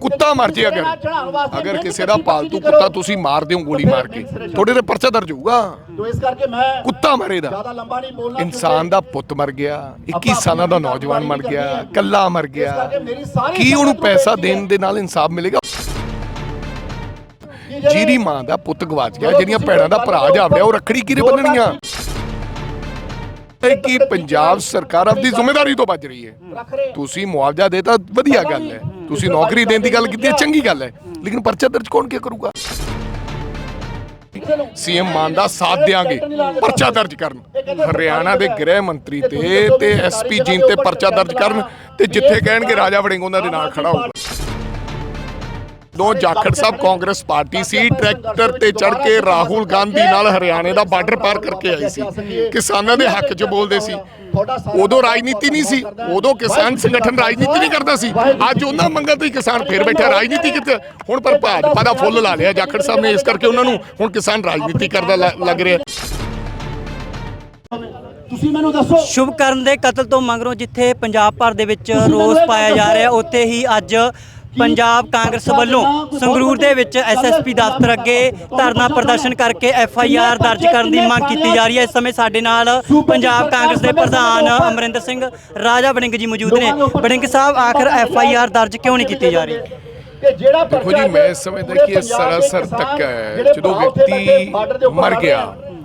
ਕੁੱਤਾ ਮਰ ਜੇ ਅਗਰ। ਅਗਰ ਕਿਸੇ ਦਾ ਪਾਲਤੂ ਕੁੱਤਾ ਤੁਸੀਂ ਮਾਰ ਦਿਓ ਗੋਲੀ ਮਾਰ ਕੇ। ਤੁਹਾਡੇ ਤੇ ਪਰਚਾ ਦਰਜ ਹੋਊਗਾ। ਤੋ ਇਸ ਕਰਕੇ ਮੈਂ ਕੁੱਤਾ ਮਰੇ ਦਾ। ਜ਼ਿਆਦਾ ਲੰਬਾ ਨਹੀਂ ਬੋਲਣਾ ਇਨਸਾਨ ਦਾ ਪੁੱਤ ਮਰ ਗਿਆ 21 ਸਾਲਾਂ ਦਾ ਨੌਜਵਾਨ ਮਰ ਗਿਆ ਕੱਲਾ ਮਰ ਗਿਆ। ਕੀ ਉਹਨੂੰ ਪੈਸਾ ਦੇਣ ਦੇ ਨਾਲ ਇਨਸਾਫ ਮਿਲੇਗਾ? ਜਿਹਦੀ ਮਾਂ ਦਾ ਪੁੱਤ ਗਵਾਚ ਗਿਆ ਜਿਹੜੀਆਂ ਭੈਣਾਂ ਦਾ ਭਰਾ ਜਾਵੜਿਆ ਉਹ ਰੱਖੜੀ ਕਿਹਦੇ ਬੰਨਣੀਆਂ? ਕੀ ਪੰਜਾਬ ਸਰਕਾਰ ਆਪਣੀ ਜ਼ਿੰਮੇਵਾਰੀ ਤੋਂ ਬਚ ਰਹੀ ਹੈ। ਤੁਸੀਂ ਮੁਆਵਜ਼ਾ ਦੇਤਾ ਵਧੀਆ ਗੱਲ ਹੈ। ਤੁਸੀਂ ਨੌਕਰੀ ਦੇਣ ਦੀ ਗੱਲ ਕੀਤੀ ਹੈ ਚੰਗੀ ਗੱਲ ਹੈ। ਲੇਕਿਨ ਪਰਚਾ ਦਰਜ ਕੌਣ ਕੀ ਕਰੂਗਾ? ਸੀਐਮ ਮਾਨ ਦਾ ਸਾਥ ਦੇਾਂਗੇ ਪਰਚਾ ਦਰਜ ਕਰਨ। ਹਰਿਆਣਾ ਦੇ ਗ੍ਰਹਿ ਮੰਤਰੀ ਤੇ ਤੇ ਐਸਪੀ ਜੀਨ ਤੇ ਪਰਚਾ ਦਰਜ ਕਰਨ ਤੇ ਜਿੱਥੇ ਕਹਿਣਗੇ ਰਾਜਾ ਵੜਿੰਗ ਉਹਨਾਂ ਦੇ ਨਾਲ ਖੜਾ ਹੋਊਗਾ। ਦੋ ਜਾਖੜ ਸਾਹਿਬ ਕਾਂਗਰਸ ਪਾਰਟੀ ਸੀ ਟਰੈਕਟਰ ਤੇ ਚੜ ਕੇ ਰਾਹੁਲ ਗਾਂਧੀ ਨਾਲ ਹਰਿਆਣੇ ਦਾ ਬਾਰਡਰ ਪਾਰ ਕਰਕੇ ਆਏ ਸੀ। ਕਿਸਾਨਾਂ ਦੇ ਹੱਕ 'ਚ ਬੋਲਦੇ ਸੀ। ਉਦੋਂ ਰਾਜਨੀਤੀ ਨਹੀਂ ਸੀ। ਉਦੋਂ ਕਿਸਾਨ ਸੰਗਠਨ ਰਾਜਨੀਤੀ ਨਹੀਂ ਕਰਦਾ ਸੀ। ਅੱਜ ਉਹਨਾਂ ਮੰਗਾਂ ਤੇ ਕਿਸਾਨ ਫੇਰ ਬੈਠਾ ਰਾਜਨੀਤੀ ਕਿਤੇ ਹੁਣ ਪਰ ਭਾਜਪਾ ਦਾ ਫੁੱਲ ਲਾ ਲਿਆ। ਜਾਖੜ ਸਾਹਿਬ ਨੇ ਇਸ ਕਰਕੇ ਉਹਨਾਂ ਨੂੰ ਹੁਣ ਕਿਸਾਨ ਰਾਜਨੀਤੀ ਕਰਦਾ ਲੱਗ ਰਿਹਾ। ਤੁਸੀਂ ਮੈਨੂੰ ਦੱਸੋ। ਸ਼ੁਭਕਰਨ ਦੇ ਕਤਲ ਤੋਂ ਮੰਗਰੋਂ ਜਿੱਥੇ ਪੰਜਾਬ ਭਰ ਦੇ ਵਿੱਚ ਰੋਸ ਪਾਇਆ ਜਾ ਰਿਹਾ ਉੱਥੇ ਹੀ ਅੱਜ ਪੰਜਾਬ ਕਾਂਗਰਸ ਵੱਲੋਂ ਸੰਗਰੂਰ ਦੇ ਵਿੱਚ ਐਸਐਸਪੀ ਦਫ਼ਤਰ ਅੱਗੇ ਧਰਨਾ ਪ੍ਰਦਰਸ਼ਨ ਕਰਕੇ ਐਫਆਈਆਰ ਦਰਜ ਕਰਨ ਦੀ ਮੰਗ ਕੀਤੀ ਜਾ ਰਹੀ ਹੈ। ਇਸ ਸਮੇਂ ਸਾਡੇ ਨਾਲ ਪੰਜਾਬ ਕਾਂਗਰਸ ਦੇ ਪ੍ਰਧਾਨ ਅਮਰਿੰਦਰ ਸਿੰਘ ਰਾਜਾ ਵੜਿੰਗ ਜੀ ਮੌਜੂਦ ਨੇ। ਵੜਿੰਗ ਸਾਹਿਬ ਆਖਰ ਐਫਆਈਆਰ ਦਰਜ ਕਿਉਂ ਨਹੀਂ ਕੀਤੀ ਜਾ ਰਹੀ? ਕਿ ਜਿਹੜਾ ਦੇਖੋ ਜੀ ਮੈਂ ਸਮਝਦਾ ਕਿ ਇਹ ਸਰਾਸਰ ਧੱਕਾ ਹੈ। ਜਦੋਂ ਵਿਅਕਤੀ ਮਰ ਗਿਆ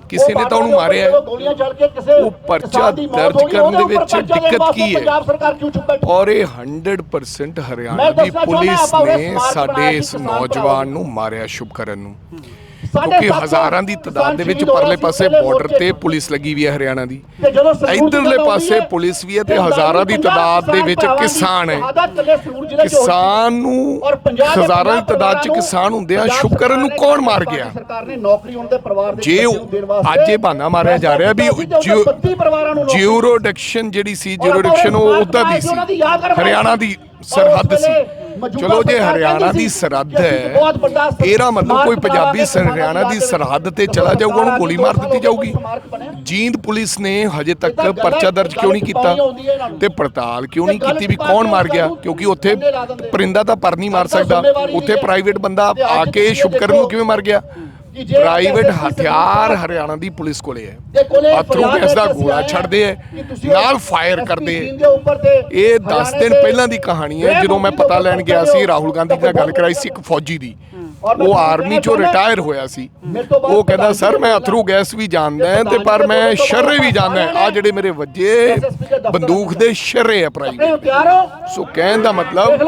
ਕਿਸੇ ਨੇ ਤਾਂ ਉਹਨੂੰ ਮਾਰਿਆ। ਉਹ ਪਰਚਾ ਦਰਜ ਕਰਨ ਦੇ ਵਿੱਚ ਦਿੱਕਤ ਕੀ ਹੈ? ਔਰ ਇਹ 100% ਹਰਿਆਣਾ ਦੀ ਪੁਲਿਸ ਨੇ ਸਾਡੇ ਇਸ ਨੌਜਵਾਨ ਨੂੰ। ਮਾਰਿਆ ਸ਼ੁਭਕਰਨ ਨੂੰ। ਕਿਉਂਕਿ ਹਜ਼ਾਰਾਂ ਦੀ ਤਾਦਾਦ ਦੇ ਵਿੱਚ ਪਰਲੇ ਪਾਸੇ ਬਾਰਡਰ ਤੇ ਪੁਲਿਸ ਲੱਗੀ ਵੀ ਹੈ ਹਰਿਆਣਾ ਦੀ। ਇਧਰਲੇ ਪਾਸੇ ਪੁਲਿਸ ਵੀ ਹੈ ਤੇ ਹਜ਼ਾਰਾਂ ਦੀ ਤਾਦਾਦ ਦੇ ਵਿੱਚ ਕਿਸਾਨ ਹੈ। ਕਿਸਾਨ ਨੂੰ ਹਜ਼ਾਰਾਂ ਦੀ ਤਾਦਾਦ 'ਚ ਕਿਸਾਨ ਹੁੰਦੇ ਆ ਸ਼ੁਭਕਰਨ ਨੂੰ ਕੌਣ ਮਾਰ ਗਿਆ? ਸਰਕਾਰ ਨੇ ਨੌਕਰੀ ਉਹਨਾਂ ਦੇ ਪਰਿਵਾਰ ਦੇ ਜੇ ਅੱਜ ਇਹ ਬਹਾਨਾ ਮਾਰਿਆ ਜਾ ਰਿਹਾ ਵੀ ਫੈਸਲਾ ਕੀਤਾ ਸੀ ਤੇ ਬੱਤੀ ਪਰਿਵਾਰਾਂ ਨੂੰ ਨੌਕਰੀ ਜਿਊਰੋਡਕਸ਼ਨ ਜਿਹੜੀ ਸੀ ਔਰ ਜਿਊਰੋਡਕਸ਼ਨ ਉਹ ਉਹਦਾ ਦੀ ਸੀ ਹਰਿਆਣਾ ਦੀ ਸਰਹੱਦ ਸੀ। ਚਲੋ ਜੇ ਹਰਿਆਣਾ ਦੀ ਸਰਹੱਦ ਹੈ ਇਹਦਾ ਮਤਲਬ ਕੋਈ ਪੰਜਾਬੀ ਹਰਿਆਣਾ ਦੀ ਸਰਹੱਦ ਤੇ ਚਲਾ ਜਾਊਗਾ ਉਹਨੂੰ ਗੋਲੀ ਮਾਰ ਦਿੱਤੀ ਜਾਊਗੀ। ਜੀਂਦ ਪੁਲਿਸ ਨੇ ਹਜੇ ਤੱਕ ਪਰਚਾ ਦਰਜ ਕਿਉਂ ਨਹੀਂ ਕੀਤਾ ਤੇ ਪੜਤਾਲ ਕਿਉਂ ਨਹੀਂ ਕੀਤੀ ਵੀ ਕੌਣ ਮਾਰ ਗਿਆ? ਕਿਉਂਕਿ ਉੱਥੇ ਪਰਿੰਦਾ ਤਾਂ ਪਰ ਨਹੀਂ ਮਾਰ ਸਕਦਾ। ਉੱਥੇ ਪ੍ਰਾਈਵੇਟ ਬੰਦਾ ਆ ਕੇ ਸ਼ੁਭਕਰਨ ਨੂੰ ਕਿਵੇਂ ਮਰ ਗਿਆ? ਪ੍ਰਾਈਵੇਟ ਹਥਿਆਰ ਹਰਿਆਣਾ ਦੀ ਪੁਲਿਸ ਕੋਲੇ ਹੈ। ਅਥਰੂ ਗੈਸ ਦਾ ਗੋਲਾ ਛੱਡਦੇ ਐ ਨਾਲ ਫਾਇਰ ਕਰਦੇ ਐ ਇਹ 10 ਦਿਨ ਪਹਿਲਾਂ ਦੀ ਕਹਾਣੀ ਹੈ ਜਦੋਂ ਮੈਂ ਪਤਾ ਲੈਣ ਗਿਆ ਸੀ ਰਾਹੁਲ ਗਾਂਧੀ ਨਾਲ ਗੱਲ ਕਰਾਈ ਸੀ ਇੱਕ ਫੌਜੀ ਦੀ। ਉਹ ਆਰਮੀ ਚੋਂ ਰਿਟਾਇਰ ਹੋਇਆ ਸੀ। ਉਹ ਕਹਿੰਦਾ ਸਰ ਮੈਂ ਅਥਰੂ ਗੈਸ ਵੀ ਜਾਣਦਾ ਹਾਂ ਤੇ ਪਰ ਮੈਂ ਸ਼ਰਰੇ ਵੀ ਜਾਣਦਾ ਆ ਜਿਹੜੇ ਮੇਰੇ ਵੱਜੇ ਬੰਦੂਕ ਦੇ ਤਿਆਰ ਹੋ। ਸੋ ਕਹਿਣ ਦਾ ਮਤਲਬ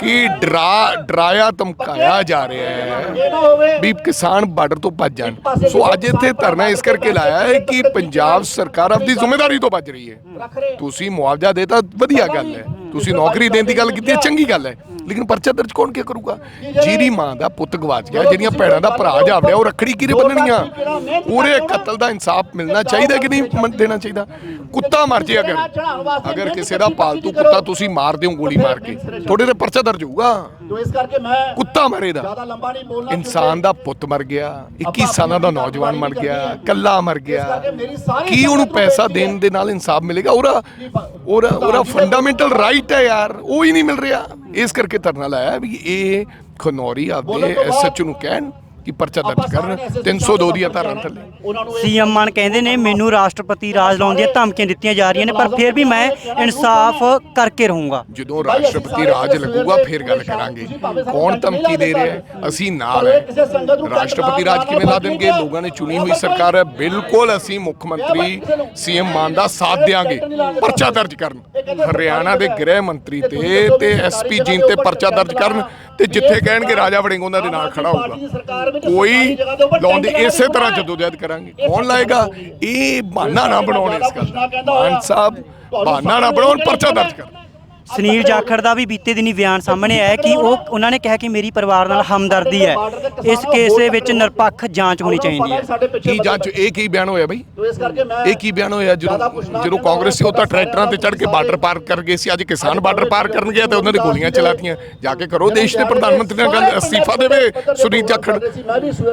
ਕਿ ਡਰਾ ਡਰਾਇਆ ਧਮਕਾਇਆ ਜਾ ਰਿਹਾ ਹੈ। ਵੀ ਕਿਸਾਨ ਬਾਰਡਰ ਤੋਂ ਭੱਜ ਜਾਣ। ਸੋ ਅੱਜ ਇੱਥੇ ਧਰਨਾ ਇਸ ਕਰਕੇ ਲਾਇਆ ਹੈ ਕਿ ਪੰਜਾਬ ਸਰਕਾਰ ਆਪਣੀ ਜ਼ਿੰਮੇਵਾਰੀ ਤੋਂ ਭੱਜ ਰਹੀ ਹੈ। ਤੁਸੀਂ ਮੁਆਵਜ਼ਾ ਦੇਤਾ ਵਧੀਆ ਗੱਲ ਹੈ। ਤੁਸੀਂ ਨੌਕਰੀ ਦੇਣ ਦੀ ਗੱਲ ਕੀਤੀ ਹੈ ਚੰਗੀ ਗੱਲ ਹੈ। ਲੇਕਿਨ ਪਰਚਾ ਦਰਜ ਕੌਣ ਕੀ ਕਰੂਗਾ ਜਿਹਦੀ ਮਾਂ ਦਾ ਪੁੱਤ ਗਵਾਚ ਗਿਆ ਜਿਹੜੀਆਂ ਭੈਣਾਂ ਦਾ ਭਰਾ ਜਾਵੜਿਆ ਉਹ ਰੱਖੜੀ ਕਿਹਦੇ ਬੰਨਣੀਆਂ? ਪੂਰੇ ਕਤਲ ਦਾ ਇਨਸਾਫ ਮਿਲਣਾ ਚਾਹੀਦਾ ਕਿ ਨਹੀਂ? ਦੇਣਾ ਚਾਹੀਦਾ। ਕੁੱਤਾ ਮਰ ਜੇ ਅਗਰ ਅਗਰ ਕਿਸੇ ਦਾ ਪਾਲਤੂ ਕੁੱਤਾ ਤੁਸੀਂ ਮਾਰ ਦਿਓ ਗੋਲੀ ਮਾਰ ਕੇ। ਤੁਹਾਡੇ ਤੇ ਪਰਚਾ ਦਰਜ ਹੋਊਗਾ। ਤੋ ਇਸ ਕਰਕੇ ਮੈਂ ਕੁੱਤਾ ਮਰੇ ਦਾ। ਜ਼ਿਆਦਾ ਲੰਬਾ ਨਹੀਂ ਬੋਲਣਾ ਇਨਸਾਨ ਦਾ ਪੁੱਤ ਮਰ ਗਿਆ 21 ਸਾਲਾਂ ਦਾ ਨੌਜਵਾਨ ਮਰ ਗਿਆ ਕੱਲਾ ਮਰ ਗਿਆ। ਕੀ ਉਹਨੂੰ ਪੈਸਾ ਦੇਣ ਦੇ ਨਾਲ ਇਨਸਾਫ ਮਿਲੇਗਾ? ਉਹਦਾ ਉਹਦਾ ਫੰਡਾਮੈਂਟਲ ਰਾਈਟ ਹੈ ਯਾਰ ਉਹ ਹੀ ਨਹੀਂ ਮਿਲ ਰਿਹਾ। ਇਸ ਕਰਕੇ ਧਰਨਾ ਲਾਇਆ ਵੀ ਇਹ ਖਨੌਰੀ ਆਪਦੇ ਐਸਐਚ ਨੂੰ ਕਹਿਣ। ਕਿ ਪਰਚਾ ਦਰਜ ਕਰਨ 302 ਦੀਆਂ ਧਾਰਾਂ ਥੱਲੇ। ਉਹਨਾਂ ਨੂੰ ਸੀਐਮ ਮਾਨ ਕਹਿੰਦੇ ਨੇ ਮੈਨੂੰ ਰਾਸ਼ਟਰਪਤੀ ਰਾਜ ਲਾਉਣ ਦੀਆਂ ਧਮਕੀਆਂ ਦਿੱਤੀਆਂ ਜਾ ਰਹੀਆਂ ਨੇ ਪਰ ਫਿਰ ਵੀ ਮੈਂ ਇਨਸਾਫ ਕਰਕੇ ਰਹੂੰਗਾ। ਜਦੋਂ ਰਾਸ਼ਟਰਪਤੀ ਰਾਜ ਲੱਗੂਗਾ ਫਿਰ ਗੱਲ ਕਰਾਂਗੇ। ਕੌਣ ਧਮਕੀ ਦੇ ਰਿਹਾ ਹੈ? ਅਸੀਂ ਨਾਲ ਹੈ। ਰਾਸ਼ਟਰਪਤੀ ਰਾਜ ਕਿਵੇਂ ਲਾ ਦੇਣਗੇ? ਲੋਕਾਂ ਨੇ ਚੁਣੀ ਹੋਈ ਸਰਕਾਰ ਹੈ। ਬਿਲਕੁਲ ਅਸੀਂ ਮੁੱਖ ਮੰਤਰੀ ਸੀਐਮ ਮਾਨ ਦਾ ਸਾਥ ਦੇਾਂਗੇ ਪਰਚਾ ਦਰਜ ਕਰਨ। ਹਰਿਆਣਾ ਦੇ ਗ੍ਰਹਿ ਮੰਤਰੀ ਤੇ ਤੇ ਐਸਪੀ ਜੀਨ ਤੇ ਪਰਚਾ ਦਰਜ ਕਰਨ ਤੇ ਜਿੱਥੇ ਕਹਿਣਗੇ ਰਾਜਾ ਵੜਿੰਗ ਉਹਨਾਂ ਦੇ ਨਾਲ ਖੜਾ ਹੋਊਗਾ। ਕੋਈ ਲਾਉਂਦੇ ਇਸੇ ਤਰ੍ਹਾਂ ਜਦੋਜਹਿਦ ਕਰਾਂਗੇ। ਕੌਣ ਲਾਏਗਾ? ਇਹ ਬਹਾਨਾ ਨਾ ਬਣਾਉਣ ਇਸ ਗੱਲ ਦਾ। ਮਾਨ ਸਾਹਿਬ ਬਹਾਨਾ ਨਾ ਬਣਾਉਣ ਪਰਚਾ ਦਰਜ ਕਰਨ ਸੁਨੀਲ ਜਾਖੜ ਦਾ ਵੀ ਬੀਤੇ ਦਿਨੀ ਬਿਆਨ ਸਾਹਮਣੇ ਆਇਆ ਕਿ ਉਹ ਉਹਨਾਂ ਨੇ ਕਿਹਾ ਕਿ ਮੇਰੀ ਪਰਿਵਾਰ ਨਾਲ ਹਮਦਰਦੀ ਹੈ। ਇਸ ਕੇਸ ਦੇ ਵਿੱਚ ਨਿਰਪੱਖ ਜਾਂਚ ਹੋਣੀ ਚਾਹੀਦੀ ਹੈ। ਕੀ ਜਾਂਚ ਇਹ ਕੀ ਬਿਆਨ ਹੋਇਆ ਬਈ? ਇਹ ਕੀ ਬਿਆਨ ਹੋਇਆ ਜਦੋਂ ਜਦੋਂ ਕਾਂਗਰਸ ਸੀ ਉਹ ਤਾਂ ਟਰੈਕਟਰਾਂ ਤੇ ਚੜ ਕੇ ਬਾਰਡਰ ਪਾਰ ਕਰ ਗਏ ਸੀ। ਅੱਜ ਕਿਸਾਨ ਬਾਰਡਰ ਪਾਰ ਕਰਨ ਗਿਆ ਤੇ ਉਹਨਾਂ ਦੀ ਗੋਲੀਆਂ ਚਲਾਤੀਆਂ। ਜਾ ਕੇ ਕਰੋ ਦੇਸ਼ ਦੇ ਪ੍ਰਧਾਨ ਮੰਤਰੀ ਨਾਲ ਗੱਲ ਅਸਤੀਫਾ ਦੇਵੇ ਸੁਨੀਲ ਜਾਖੜ।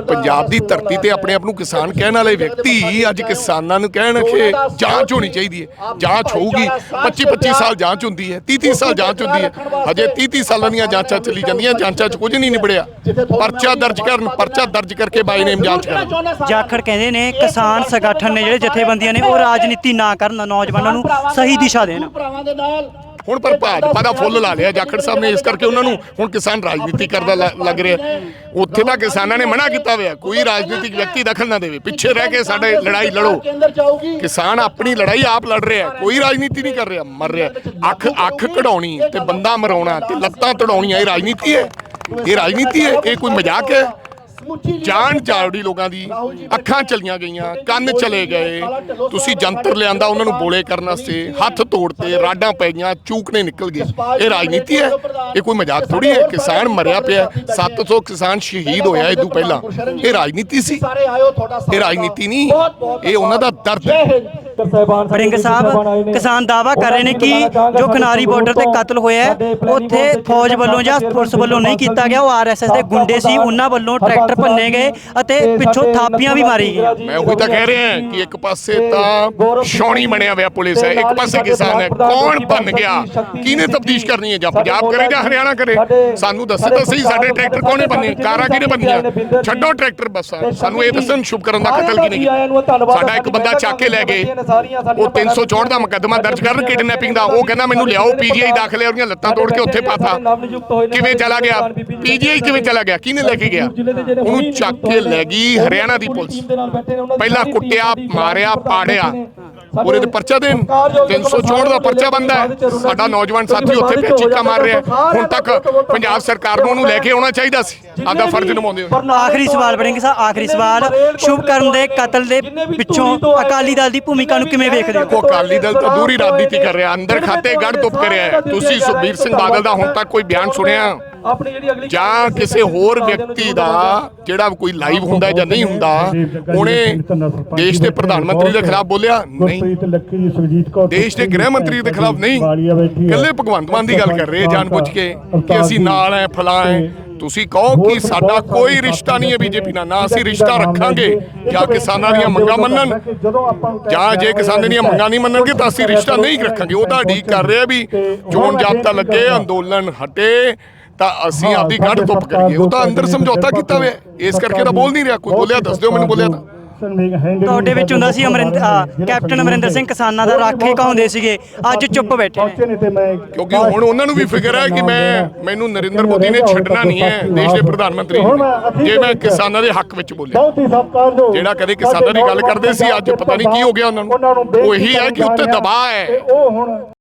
ਪੰਜਾਬ ਦੀ ਧਰਤੀ ਤੇ ਆਪਣੇ ਆਪ ਨੂੰ ਕਿਸਾਨ ਕਹਿਣ ਵਾਲੇ ਵਿਅਕਤੀ ਅੱਜ ਕਿਸਾਨਾਂ ਨੂੰ ਕਹਿਣ ਕਿ ਜਾਂਚ ਹੋਣੀ ਚਾਹੀਦੀ ਹੈ। ਜਾਂਚ ਹੋਊਗੀ। 25 25 ਸਾਲ ਜਾਂਚ ਹੁੰਦੀ ਹੈ। 30 30 30 ਸਾਲ ਜਾਂਚ ਹੁੰਦੀ ਹੈ। ਹਜੇ 30 30 ਸਾਲਾਂ ਦੀਆਂ ਜਾਂਚਾਂ ਚੱਲੀ ਜਾਂਦੀਆਂ ਜਾਂਚਾਂ 'ਚ ਕੁਝ ਨਹੀਂ ਨਿਬੜਿਆ। ਪਰਚਾ ਦਰਜ ਕਰਨ ਪਰਚਾ ਦਰਜ ਕਰਕੇ ਬਾਈ ਨੇਮ ਜਾਂਚ ਕਰਨ। ਜਾਖੜ ਕਹਿੰਦੇ ਨੇ ਕਿਸਾਨ ਸੰਗਠਨ ਨੇ ਜਿਹੜੇ ਜਥੇਬੰਦੀਆਂ ਨੇ ਉਹ ਰਾਜਨੀਤੀ ਨਾ ਕਰਨ ਨੌਜਵਾਨਾਂ ਨੂੰ ਸਹੀ ਦਿਸ਼ਾ ਦੇਣ। ਭਰਾਵਾਂ ਦੇ ਨਾਲ ਹੁਣ ਪਰ ਭਾਜਪਾ ਦਾ ਫੁੱਲ ਲਾ ਲਿਆ ਜਾਖੜ ਸਾਹਿਬ ਨੇ ਇਸ ਕਰਕੇ ਉਹਨਾਂ ਨੂੰ ਹੁਣ ਕਿਸਾਨ ਰਾਜਨੀਤੀ ਕਰਦਾ ਲੱਗ ਰਿਹਾ। ਉੱਥੇ ਤਾਂ ਕਿਸਾਨਾਂ ਨੇ ਮਨਾ ਕੀਤਾ ਹੋਇਆ ਕੋਈ ਰਾਜਨੀਤਿਕ ਵਿਅਕਤੀ ਦਖਲ ਨਾ ਦੇਵੇ। ਪਿੱਛੇ ਰਹਿ ਕੇ ਸਾਡੇ ਲੜਾਈ ਲੜੋ। ਕਿਸਾਨ ਆਪਣੀ ਲੜਾਈ ਆਪ ਲੜ ਰਿਹਾ ਕੋਈ ਰਾਜਨੀਤੀ ਨਹੀਂ ਕਰ ਰਿਹਾ ਮਰ ਰਿਹਾ ਅੱਖ ਅੱਖ ਕਢਾਉਣੀ ਤੇ ਬੰਦਾ ਮਰਾਉਣਾ ਤੇ ਲੱਤਾਂ ਤੜਾਉਣੀਆਂ ਇਹ ਰਾਜਨੀਤੀ ਹੈ। ਇਹ ਰਾਜਨੀਤੀ ਹੈ ਇਹ ਕੋਈ ਮਜ਼ਾਕ ਹੈ। ਜਾਨ ਚਾਵੜੀ ਲੋਕਾਂ ਦੀ। ਅੱਖਾਂ ਚਲੀਆਂ ਗਈਆਂ ਕੰਨ ਚਲੇ ਗਏ। ਤੁਸੀਂ ਜੰਤਰ ਲਿਆਂਦਾ ਉਹਨਾਂ ਨੂੰ ਬੋਲੇ ਕਰਨ ਵਾਸਤੇ ਹੱਥ ਤੋੜਤੇ ਰਾਡਾਂ ਪੈ ਗਈਆਂ ਚੂਕਣੇ ਨਿਕਲ ਗਏ ਇਹ ਰਾਜਨੀਤੀ ਹੈ। ਇਹ ਕੋਈ ਮਜ਼ਾਕ ਥੋੜੀ ਹੈ ਕਿਸਾਨ ਮਰਿਆ ਪਿਆ 700 ਕਿਸਾਨ ਸ਼ਹੀਦ ਹੋਇਆ ਇਹ ਤੋਂ ਪਹਿਲਾਂ। ਇਹ ਰਾਜਨੀਤੀ ਸੀ। ਇਹ ਰਾਜਨੀਤੀ ਨਹੀਂ। ਇਹ ਉਹਨਾਂ ਦਾ ਦਰਦ ਹੈ। ਬਰਿੰਗ ਸਾਹਿਬ ਕਿਸਾਨ ਦਾਵਾ ਕਰ ਰਹੇ ਨੇ ਕਿ ਜੋ ਖਨਾਰੀ ਬਾਰਡਰ ਤੇ ਕਤਲ ਹੋਇਆ ਹੈ, ਉੱਥੇ ਫੌਜ ਵੱਲੋਂ ਜਾਂ ਪੁਲਿਸ ਵੱਲੋਂ ਨਹੀਂ ਕੀਤਾ ਗਿਆ ਉਹ ਆਰਐਸਐਸ ਦੇ ਗੁੰਡੇ ਸੀ ਉਹਨਾਂ ਵੱਲੋਂ ਟਰੈਕਟਰ ਭੰਨੇ ਗਏ ਅਤੇ ਪਿੱਛੋਂ ਥਾਪੀਆਂ ਵੀ ਮਾਰੀ ਗਈਆਂ ਮੈਂ ਉਹੀ ਤਾਂ ਕਹਿ ਰਿਹਾ ਕਿ ਇੱਕ ਪਾਸੇ ਤਾਂ ਸ਼ੌਣੀ ਬਣਿਆ ਹੋਇਆ ਪੁਲਿਸ ਹੈ ਇੱਕ ਪਾਸੇ ਕਿਸਾਨ ਹੈ। ਕੌਣ ਬਣ ਗਿਆ? ਕਿਹਨੇ ਤਬਦੀਸ਼ ਕਰਨੀ ਹੈ? ਜਾਂ ਪੰਜਾਬ ਕਰੇ ਜਾਂ ਹਰਿਆਣਾ ਕਰੇ? ਸਾਨੂੰ ਦੱਸੇ ਤਾਂ ਸਹੀ ਸਾਡੇ ਟਰੈਕਟਰ ਕੌਣੇ ਬੰਨੇ? ਕਾਰਾਂ ਕਿਹਨੇ ਬੰਨੀਆਂ? ਛੱਡੋ ਟਰੈਕਟਰ ਬੱਸਾਂ ਸਾਨੂੰ ਇਹ ਦੱਸਣ ਸ਼ੁਭ ਕਰਨ ਦਾ ਕਤਲ ਕਿਹਨੇ ਕੀਤਾ। ਸਾਡਾ ਇੱਕ ਬੰਦਾ ਚੱਕ ਕੇ ਲੈ ਗਏ ਉਹ 364 ਦਾ ਮੁਕੱਦਮਾ ਦਰਜ ਕਰਨ ਕਿਡਨੈਪਿੰਗ ਦਾ। ਉਹ ਕਹਿੰਦਾ ਮੈਨੂੰ ਲਿਆਓ ਪੀਜੀਆਈ ਦਾਖਲੇ ਉਹਦੀਆਂ ਲੱਤਾਂ ਤੋੜ ਕੇ ਉੱਥੇ ਪਾਤਾ ਕਿਵੇਂ ਚਲਾ ਗਿਆ? ਪੀਜੀਆਈ ਕਿਵੇਂ ਚਲਾ ਗਿਆ? ਕਿਹਨੇ ਲੈ ਕੇ ਗਿਆ? ਉਹਨੂੰ ਚੱਕ ਕੇ ਲੈ ਗਈ ਹਰਿਆਣਾ ਦੀ ਪੁਲਿਸ ਪਹਿਲਾਂ ਕੁੱਟਿਆ ਮਾਰਿਆ ਪਾੜਿਆ। ਉਹਦੇ ਤੇ ਪਰਚਾ ਦੇਣ। 364 ਦਾ ਪਰਚਾ ਬੰਦਾ ਹੈ। ਸਾਡਾ ਨੌਜਵਾਨ ਸਾਥੀ ਉੱਥੇ ਪਿਆ ਚੀਕਾ ਮਾਰ ਰਿਹਾ। ਹੁਣ ਤੱਕ ਪੰਜਾਬ ਸਰਕਾਰ ਨੂੰ ਉਹਨੂੰ ਲੈ ਕੇ ਆਉਣਾ ਚਾਹੀਦਾ ਸੀ। ਆਦਾ ਫਰਜ਼ ਨਿਭਾਉਂਦੇ ਹੋਏ। ਆਖਰੀ ਸਵਾਲ ਬਰਿੰਗ ਸਾਹਿਬ ਆਖਰੀ ਸਵਾਲ। ਸ਼ੁਭਕਰਨ ਦੇ ਕਤਲ ਦੇ ਪਿੱਛੋਂ ਅਕਾਲੀ ਦਲ ਦੀ ਭੂਮਿਕਾ ਨੂੰ ਕਿਵੇਂ ਵੇਖਦੇ ਹੋ? ਕੋ ਅਕਾਲੀ ਦਲ ਤਾਂ ਦੂਰੀ ਰਾਜਨੀਤੀ ਕਰ ਰਿਹਾ ਅੰਦਰ ਖਾਤੇ ਗੜ ਤੁੱਪ ਕਰਿਆ। ਤੁਸੀਂ ਸੁਖਬੀਰ ਸਿੰਘ ਬਾਦਲ ਦਾ ਹੁਣ ਤੱਕ ਕੋਈ ਬਿਆਨ ਸੁਣਿਆ? ਆਪਣੀ ਜਿਹੜੀ ਅਗਲੀ ਜਾਂ ਕਿਸੇ ਹੋਰ ਵਿਅਕਤੀ ਦਾ ਜਿਹੜਾ ਕੋਈ ਲਾਈਵ ਹੁੰਦਾ ਹੈ ਜਾਂ ਨਹੀਂ ਹੁੰਦਾ ਉਹਨੇ ਦੇਸ਼ ਦੇ ਪ੍ਰਧਾਨ ਮੰਤਰੀ ਦੇ ਖਿਲਾਫ ਬੋਲਿਆ ਨਹੀਂ। ਦੇਸ਼ ਦੇ ਗ੍ਰਹਿ ਮੰਤਰੀ ਦੇ ਖਿਲਾਫ ਨਹੀਂ। ਵਾਲੀਆ ਬੈਠੀ ਹੈ। ਕੱਲੇ ਭਗਵੰਤ ਮਾਨ ਦੀ ਗੱਲ ਕਰ ਰਹੇ ਜਾਣਬੁੱਝ ਕੇ ਕਿ ਅਸੀਂ ਨਾਲ ਐ ਫਲਾਂ ਐ ਤੁਸੀਂ ਕਹੋ ਕਿ ਸਾਡਾ ਕੋਈ ਰਿਸ਼ਤਾ ਨਹੀਂ ਹੈ ਬੀਜੇਪੀ ਨਾਲ ਨਾ ਅਸੀਂ ਰਿਸ਼ਤਾ ਰੱਖਾਂਗੇ ਜਾਂ ਕਿਸਾਨਾਂ ਦੀਆਂ ਮੰਗਾਂ ਮੰਨਣ। ਜਾਂ ਜੇ ਕਿਸਾਨਾਂ ਦੀਆਂ ਮੰਗਾਂ ਨਹੀਂ ਮੰਨਣਗੇ ਤਾਂ ਅਸੀਂ ਰਿਸ਼ਤਾ ਨਹੀਂ ਰੱਖਾਂਗੇ। ਉਹ ਤਾਂ ਉਡੀਕ ਕਰ ਰਿਹਾ ਵੀ ਚੋਣ ਜਾਬਤਾ ਲੱਗੇ ਅੰਦੋਲਨ ਹਟੇ। ਤਾਂ ਅਸੀਂ ਆਪਦੀ ਗੱਡ ਤੁੱਪ ਕਰੀਏ। ਉਹ ਤਾਂ ਅੰਦਰ ਸਮਝੌਤਾ ਕੀਤਾ ਹੋਇਆ। ਇਸ ਕਰਕੇ ਤਾਂ ਬੋਲ ਨਹੀਂ ਰਿਹਾ ਕੋਈ ਬੋਲਿਆ ਦੱਸ ਦਿਓ ਮੈਨੂੰ ਬੋਲਿਆ ਤਾਂ। ਤੁਹਾਡੇ ਵਿੱਚ ਹੁੰਦਾ ਸੀ ਅਮਰਿੰਦਰ ਕੈਪਟਨ ਅਮਰਿੰਦਰ ਸਿੰਘ ਕਿਸਾਨਾਂ ਦਾ ਰਾਖੀ ਕਹਾਉਂਦੇ ਸੀਗੇ। ਅੱਜ ਚੁੱਪ ਬੈਠੇ ਨੇ। ਪਹੁੰਚੇ ਨੇ ਤੇ ਮੈਂ ਕਿਉਂਕਿ ਹੁਣ ਉਹਨਾਂ ਨੂੰ ਵੀ ਫਿਕਰ ਹੈ ਕਿ ਮੈਂ ਮੈਨੂੰ ਨਰਿੰਦਰ ਮੋਦੀ ਨੇ ਛੱਡਣਾ ਨਹੀਂ ਹੈ ਦੇਸ਼ ਦੇ ਪ੍ਰਧਾਨ ਮੰਤਰੀ। ਜੇ ਮੈਂ ਕਿਸਾਨਾਂ ਦੇ ਹੱਕ ਵਿੱਚ ਬੋਲਿਆ। ਬਹੁਤ ਹੀ ਸਤਿਕਾਰਯੋਗ ਜਿਹੜਾ ਕਦੇ ਕਿਸਾਨਾਂ ਦੀ ਗੱਲ ਕਰਦੇ ਸੀ ਅੱਜ ਪਤਾ ਨਹੀਂ ਕੀ ਹੋ ਗਿਆ ਉਹਨਾਂ ਨੂੰ। ਉਹ ਇਹੀ ਹੈ ਕਿ ਉੱਤੇ ਦਬਾਅ ਹੈ। ਤੇ ਉਹ ਹੁਣ